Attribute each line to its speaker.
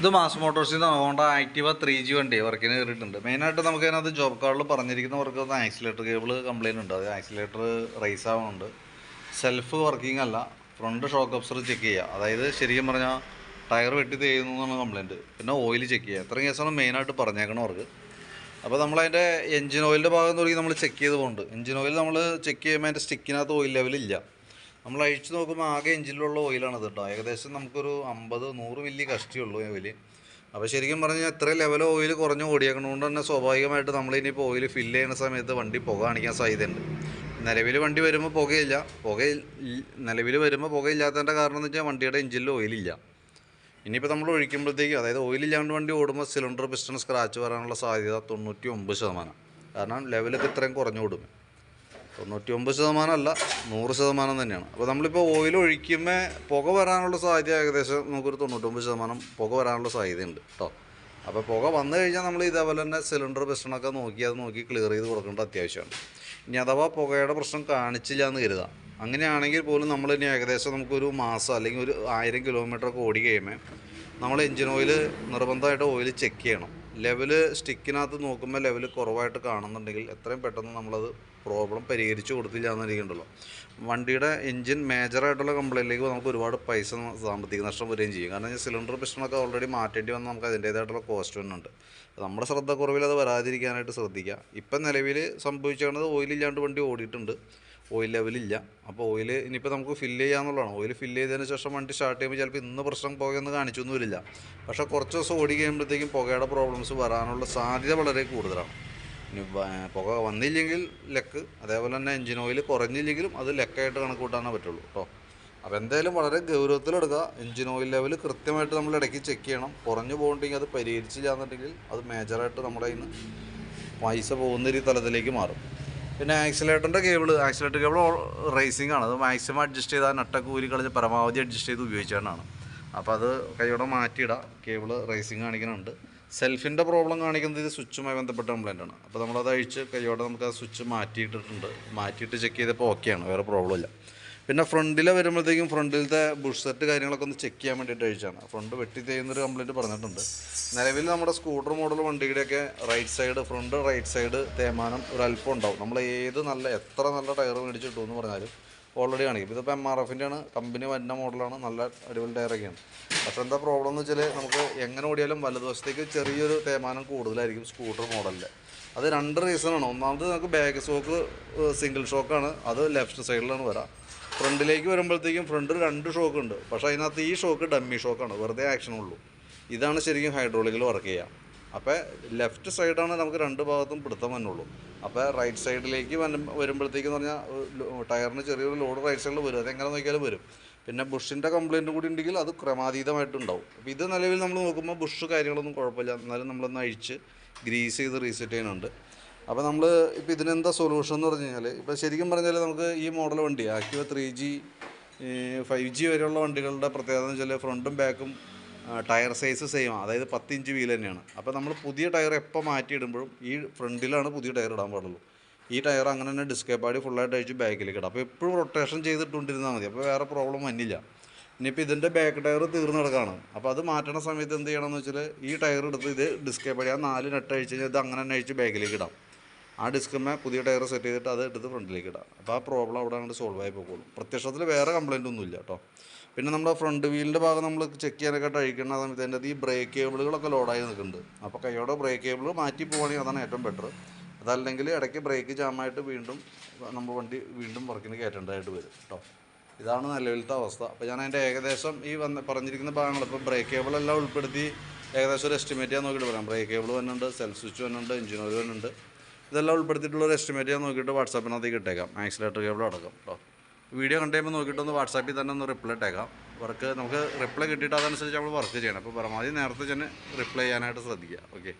Speaker 1: ഇത് മാസ് മോട്ടോഴ്സിൽ നിന്ന് Honda Activa three G വണ്ടി വർക്കിന് കയറിയിട്ടുണ്ട് മെയിനായിട്ട് നമുക്ക് അതിനകത്ത് ജോബ് കാർഡിൽ പറഞ്ഞിരിക്കുന്ന വർക്ക് ഒന്ന് ആക്സിലേറ്റർ കേബിൾ കംപ്ലൈന്റ് ഉണ്ട്. അത് ആക്സിലേറ്റർ റൈസ് ആവുന്നുണ്ട് സെൽഫ് വർക്കിംഗ് അല്ല. ഫ്രണ്ട് ഷോക്ക് അബ്സർ ചെക്ക് ചെയ്യുക അതായത് ശരിക്കും പറഞ്ഞാൽ ടയർ വെട്ടി തേയുന്നു എന്നാണ് കംപ്ലയിന്റ് പിന്നെ ഓയിൽ ചെക്ക് ചെയ്യുക ഇത്രയും കേസാണ് മെയിനായിട്ട് പറഞ്ഞേക്കണം വർക്ക് അപ്പോൾ നമ്മളതിന്റെ എഞ്ചിൻ ഓയിലിന്റെ ഭാഗം തുടങ്ങി നമ്മൾ ചെക്ക് ചെയ്ത് പോകുന്നുണ്ട് എഞ്ചിൻ ഓയിൽ നമ്മൾ ചെക്ക് ചെയ്യുമ്പോൾ അതിന്റെ സ്റ്റിക്കിനകത്ത് ഓയിൽ ലെവലില്ല നമ്മൾ അഴിച്ചു നോക്കുമ്പോൾ ആകെ എഞ്ചിലുള്ള ഓയിലാണ് കേട്ടോ. ഏകദേശം നമുക്കൊരു അമ്പത് നൂറ് മില്ലി കഷ്ടിയുള്ളൂ ഓയിൽ അപ്പോൾ ശരിക്കും പറഞ്ഞാൽ എത്ര ലെവൽ ഓയിൽ കുറഞ്ഞ് ഓടിയേക്കണതുകൊണ്ട് തന്നെ സ്വാഭാവികമായിട്ട് നമ്മൾ ഇനിയിപ്പോൾ ഓയിൽ ഫില്ല് ചെയ്യുന്ന സമയത്ത് വണ്ടി പുക കാണിക്കാൻ സാധ്യതയുണ്ട്. നിലവിൽ വണ്ടി വരുമ്പോൾ പുകയില്ല. പുക നിലവിൽ വരുമ്പോൾ പുകയില്ലാത്തതിന്റെ കാരണം എന്ന് വെച്ചാൽ വണ്ടിയുടെ എഞ്ചിനിൽ ഓയിലില്ല. ഇനിയിപ്പോൾ നമ്മൾ ഒഴിക്കുമ്പോഴത്തേക്കും അതായത് ഓയിലില്ലാണ്ട് വണ്ടി ഓടുമ്പോൾ സിലിണ്ടർ പിസ്റ്റൺ സ്ക്രാച്ച് വരാനുള്ള സാധ്യത തൊണ്ണൂറ്റി ഒമ്പത് ശതമാനം. കാരണം ലെവലൊക്കെ ഇത്രയും കുറഞ്ഞു ഓടും. തൊണ്ണൂറ്റി ഒമ്പത് ശതമാനം അല്ല നൂറ് ശതമാനം തന്നെയാണ്. അപ്പോൾ നമ്മളിപ്പോൾ ഓയിൽ ഒഴിക്കുമ്പോൾ പുക വരാനുള്ള സാധ്യത ഏകദേശം നമുക്കൊരു തൊണ്ണൂറ്റൊമ്പത് ശതമാനം പുക വരാനുള്ള സാധ്യതയുണ്ട് കേട്ടോ അപ്പോൾ പുക വന്നു കഴിഞ്ഞാൽ നമ്മൾ ഇതേപോലെ തന്നെ സിലിണ്ടർ പ്രശ്നമൊക്കെ നോക്കി അത് നോക്കി ക്ലിയർ ചെയ്ത് കൊടുക്കേണ്ട അത്യാവശ്യമാണ്. ഇനി അഥവാ പുകയുടെ പ്രശ്നം കാണിച്ചില്ല എന്ന് കരുതാം. അങ്ങനെയാണെങ്കിൽ പോലും നമ്മൾ ഇനി ഏകദേശം നമുക്കൊരു മാസം അല്ലെങ്കിൽ ഒരു ആയിരം കിലോമീറ്റർ ഒക്കെ ഓടി കഴിയുമ്പോൾ നമ്മൾ എഞ്ചിൻ ഓയിൽ നിർബന്ധമായിട്ട് ഓയിൽ ചെക്ക് ചെയ്യണം. ലെവൽ സ്റ്റിക്കിനകത്ത് നോക്കുമ്പോൾ ലെവൽ കുറവായിട്ട് കാണുന്നുണ്ടെങ്കിൽ എത്രയും പെട്ടെന്ന് നമ്മളത് പ്രോബ്ലം പരിഹരിച്ചു കൊടുത്തില്ല എന്നിരിക്കണ്ടല്ലോ വണ്ടിയുടെ എഞ്ചിൻ മേജറായിട്ടുള്ള കംപ്ലൈന്റിലേക്ക് നമുക്ക് ഒരുപാട് പൈസ സാമ്പത്തിക നഷ്ടം വരികയും ചെയ്യും. കാരണം സിലിണ്ടർ പിസ്റ്റണൊക്കെ ഓൾറെഡി മാറ്റേണ്ടി വന്നാൽ നമുക്ക് അതിന്റേതായിട്ടുള്ള കോസ്റ്റ് വരുന്നുണ്ട് നമ്മുടെ ശ്രദ്ധക്കുറവിൽ അത് വരാതിരിക്കാനായിട്ട് ശ്രദ്ധിക്കുക. ഇപ്പം നിലവിൽ സംഭവിച്ചത് ഓയിലില്ലാണ്ട് വണ്ടി ഓടിയിട്ടുണ്ട്. ഓയിൽ ലെവലില്ല അപ്പോൾ ഓയിൽ ഇനിയിപ്പോൾ നമുക്ക് ഫില്ല് ചെയ്യാന്നുള്ളതാണ് ഓയിൽ ഫില്ല് ചെയ്തതിന് ശേഷം വണ്ടി സ്റ്റാർട്ട് ചെയ്യുമ്പോൾ ചിലപ്പോൾ ഇന്ന് പ്രശ്നം പുകയൊന്നും കാണിച്ചൊന്നും വരില്ല. പക്ഷേ കുറച്ച് ദിവസം ഓടി കഴിയുമ്പോഴത്തേക്കും പുകയുടെ പ്രോബ്ലംസ് വരാനുള്ള സാധ്യത വളരെ കൂടുതലാണ്. ഇനി പുക വന്നില്ലെങ്കിൽ ലെക്ക് അതേപോലെ തന്നെ എഞ്ചിൻ ഓയിൽ കുറഞ്ഞില്ലെങ്കിലും അത് ലെക്കായിട്ട് കണക്ക് കൂട്ടാനേ പറ്റുള്ളൂ. കേട്ടോ. അപ്പോൾ എന്തായാലും വളരെ ഗൗരവത്തിലെടുക്കുക. എഞ്ചിൻ ഓയിൽ ലെവൽ കൃത്യമായിട്ട് നമ്മൾ ഇടയ്ക്ക് ചെക്ക് ചെയ്യണം. കുറഞ്ഞു പോകണ്ടെങ്കിൽ അത് പരിഹരിച്ചില്ല എന്നുണ്ടെങ്കിൽ അത് മേജറായിട്ട് നമ്മുടെ ഇന്ന് പൈസ പോകുന്ന ഒരു തലത്തിലേക്ക് മാറും. പിന്നെ ആക്സിലേറ്ററിന്റെ കേബിൾ ആക്സിലേറ്റർ കേബിൾ റേസിംഗ് ആണ്. അത് മാക്സിമം അഡ്ജസ്റ്റ് ചെയ്താൽ നട്ടൊക്കെ ഊരി കളഞ്ഞ് പരമാവധി അഡ്ജസ്റ്റ് ചെയ്ത് ഉപയോഗിച്ചാണ് അപ്പോൾ അത് കൈയോടെ മാറ്റിയിടാം. കേബിൾ റേസിംഗ് കാണിക്കുന്നുണ്ട്. സെൽഫിന്റെ പ്രോബ്ലം കാണിക്കുന്നത് ഇത് സ്വിച്ചുമായി ബന്ധപ്പെട്ട കംപ്ലൈന്റ് ആണ്. അപ്പോൾ നമ്മളത് അഴിച്ച് കൈയോടെ നമുക്ക് ആ സ്വിച്ച് മാറ്റിയിട്ടിട്ടുണ്ട്. മാറ്റിയിട്ട് ചെക്ക് ചെയ്തപ്പോൾ ഓക്കെയാണ് വേറെ പ്രോബ്ലം ഇല്ല. പിന്നെ ഫ്രണ്ടിൽ വരുമ്പോഴത്തേക്കും ഫ്രണ്ടിലത്തെ ബുഷ് സെറ്റ് കാര്യങ്ങളൊക്കെ ഒന്ന് ചെക്ക് ചെയ്യാൻ വേണ്ടിയിട്ട് അഴിച്ചാണ് ഫ്രണ്ട് വെട്ടി തേയുന്നൊരു കംപ്ലൈന്റ് പറഞ്ഞിട്ടുണ്ട്. നിലവിൽ നമ്മുടെ scooter model വണ്ടിയുടെയൊക്കെ right side front right side തേമാനം ഒരു അല്പം ഉണ്ടാവും. നമ്മൾ ഏത് നല്ല എത്ര നല്ല ടയർ മേടിച്ചിട്ടു എന്ന് പറഞ്ഞാലും ഓൾറെഡി കാണിക്കും. ഇതിപ്പോൾ എം ആർ എഫിന്റെ ആണ് കമ്പനി വരുന്ന മോഡലാണ് നല്ല അടിപൊളി ടയറൊക്കെയാണ് പക്ഷേ എന്താ പ്രോബ്ലം എന്ന് വെച്ചാൽ നമുക്ക് എങ്ങനെ ഓടിയാലും വലതുവശത്തേക്ക് ചെറിയൊരു തേമാനം കൂടുതലായിരിക്കും സ്കൂട്ടർ മോഡലിൽ അത് രണ്ട് റീസണാണ് ഒന്നാമത് നമുക്ക് ബാക്ക് ഷോക്ക് സിംഗിൾ ഷോക്കാണ് അത് ലെഫ്റ്റ് സൈഡിലാണ് വരാം. ഫ്രണ്ടിലേക്ക് വരുമ്പോഴത്തേക്കും ഫ്രണ്ട് രണ്ട് ഷോക്ക് ഉണ്ട്. പക്ഷേ അതിനകത്ത് ഈ ഷോക്ക് ഡമ്മി ഷോക്കാണ്. വെറുതെ ആക്ഷൻ ഉള്ളൂ. ഇതാണ് ശരിക്കും ഹൈഡ്രോളിക്കിൽ വർക്ക് ചെയ്യുക അപ്പോൾ ലെഫ്റ്റ് സൈഡാണ് നമുക്ക് രണ്ട് ഭാഗത്തും പിടുത്തം വന്നുള്ളൂ. അപ്പോൾ റൈറ്റ് സൈഡിലേക്ക് വന്ന വരുമ്പോഴത്തേക്കെന്ന് പറഞ്ഞാൽ ടയറിന് ചെറിയൊരു ലോഡ് റൈറ്റ് സൈഡിൽ വരും. അതെങ്ങനെ നോക്കിയാലും വരും. പിന്നെ ബുഷിന്റെ കംപ്ലയിന്റും കൂടി ഉണ്ടെങ്കിൽ അത് ക്രമാതീതമായിട്ടുണ്ടാവും. അപ്പോൾ ഇത് നിലവിൽ നമ്മൾ നോക്കുമ്പോൾ ബുഷ് കാര്യങ്ങളൊന്നും കുഴപ്പമില്ല. എന്നാലും നമ്മളൊന്ന് അഴിച്ച് ഗ്രീസ് ചെയ്ത് റീസെറ്റ് ചെയ്യുന്നുണ്ട്. അപ്പോൾ നമ്മൾ ഇപ്പോൾ ഇതിനെന്താ സൊല്യൂഷൻ എന്ന് പറഞ്ഞു കഴിഞ്ഞാൽ ഇപ്പോൾ ശരിക്കും പറഞ്ഞാൽ നമുക്ക് ഈ മോഡൽ വണ്ടി Activa three G five G വരെയുള്ള വണ്ടികളുടെ പ്രത്യേകത എന്ന് വെച്ചാൽ ഫ്രണ്ടും ബാക്കും ടയർ സൈസ് സെയിം അതായത് പത്ത് ഇഞ്ച് വീൽ തന്നെയാണ്. അപ്പോൾ നമ്മൾ പുതിയ ടയർ എപ്പോൾ മാറ്റിയിടുമ്പോഴും ഈ ഫ്രണ്ടിലാണ് പുതിയ ടയർ ഇടാൻ പാടുള്ളൂ. ഈ ടയർ അങ്ങനെ തന്നെ ഡിസ്കേ പാടി ഫുള്ളായിട്ട് അഴിച്ച് ബാക്കിലേക്ക് ഇടാം. അപ്പോൾ എപ്പോഴും റൊട്ടേഷൻ ചെയ്തിട്ടുണ്ടിരുന്നാൽ മതി. അപ്പോൾ വേറെ പ്രോബ്ലം വന്നില്ല. ഇനിയിപ്പോൾ ഇതിന്റെ ബാക്ക് ടയർ തീർന്നു കിടക്കുകയാണ് അപ്പോൾ അത് മാറ്റണ സമയത്ത് എന്ത് ചെയ്യണമെന്ന് വെച്ചാൽ ഈ ടയർ എടുത്ത് ഇത് ഡിസ്കേ പാടി ആ നാല് നെട്ട് അഴിച്ച് കഴിഞ്ഞാൽ ഇത് അങ്ങനെ തന്നെ അഴിച്ച് ബാക്കിലേക്ക് ഇടാം. ആ ഡിസ്കുമേ പുതിയ ടയർ സെറ്റ് ചെയ്തിട്ട് അത് എടുത്ത് ഫ്രണ്ടിലേക്ക് ഇടാം. അപ്പോൾ ആ പ്രോബ്ലം അവിടെ അങ്ങോട്ട് സോൾവ് ആയി പോകുള്ളൂ പ്രത്യക്ഷത്തിൽ വേറെ കംപ്ലൈന്റ് ഒന്നുമില്ല കേട്ടോ പിന്നെ നമ്മുടെ ഫ്രണ്ട് വീലിന്റെ ഭാഗം നമ്മൾ ചെക്ക് ചെയ്യാനൊക്കെ കഴിക്കുന്ന സമയത്ത് അതിന്റെ ഈ ബ്രേക്ക് കേബിളുകളൊക്കെ ലോഡായി നിൽക്കുന്നുണ്ട്. അപ്പോൾ കൈയോടെ ബ്രേക്ക് കേബിൾ മാറ്റി പോവുകയാണെങ്കിൽ അതാണ് ഏറ്റവും ബെറ്റർ അതല്ലെങ്കിൽ ഇടയ്ക്ക് ബ്രേക്ക് ജാമായിട്ട് വീണ്ടും നമ്മൾ വണ്ടി വീണ്ടും വർക്കിന് കയറ്റേണ്ടതായിട്ട് വരും കേട്ടോ ഇതാണ് നിലവിലത്തെ അവസ്ഥ. അപ്പോൾ ഞാൻ അതിന്റെ ഏകദേശം ഈ വന്ന് പറഞ്ഞിരിക്കുന്ന ഭാഗങ്ങൾ ഇപ്പോൾ ബ്രേക്ക് കേബിളെല്ലാം ഉൾപ്പെടുത്തി ഏകദേശം ഒരു എസ്റ്റിമേറ്റ് ചെയ്യാൻ നോക്കിയിട്ട് പറയാം. ബ്രേക്ക് കേബിൾ വന്നുണ്ട് സെൽഫ് സ്വിച്ച് വന്നുണ്ട് എഞ്ചിൻ ഓയിൽ വന്നുണ്ട് ഇതെല്ലാം ഉൾപ്പെടുത്തിയിട്ടുള്ള ഒരു എസ്റ്റിമേറ്റ് ഞാൻ നോക്കിയിട്ട് വാട്സാപ്പിനകത്തേക്ക് ഇട്ടേക്കാം ആക്സിലേറ്റർ കേബിൾ അടക്കം കേട്ടോ വീഡിയോ കണ്ടു കഴിയുമ്പോൾ നോക്കിയിട്ടൊന്ന് വാട്സാപ്പിൽ തന്നെ ഒന്ന് റിപ്ലൈ ഇട്ടേക്കാം. വർക്ക് നമുക്ക് റിപ്ലൈ കിട്ടിയിട്ട് അതനുസരിച്ച് നമ്മൾ വർക്ക് ചെയ്യണം. അപ്പോൾ പരമാവധി നേരത്തെ തന്നെ റിപ്ലൈ ചെയ്യാനായിട്ട് ശ്രദ്ധിക്കുക. ഓക്കെ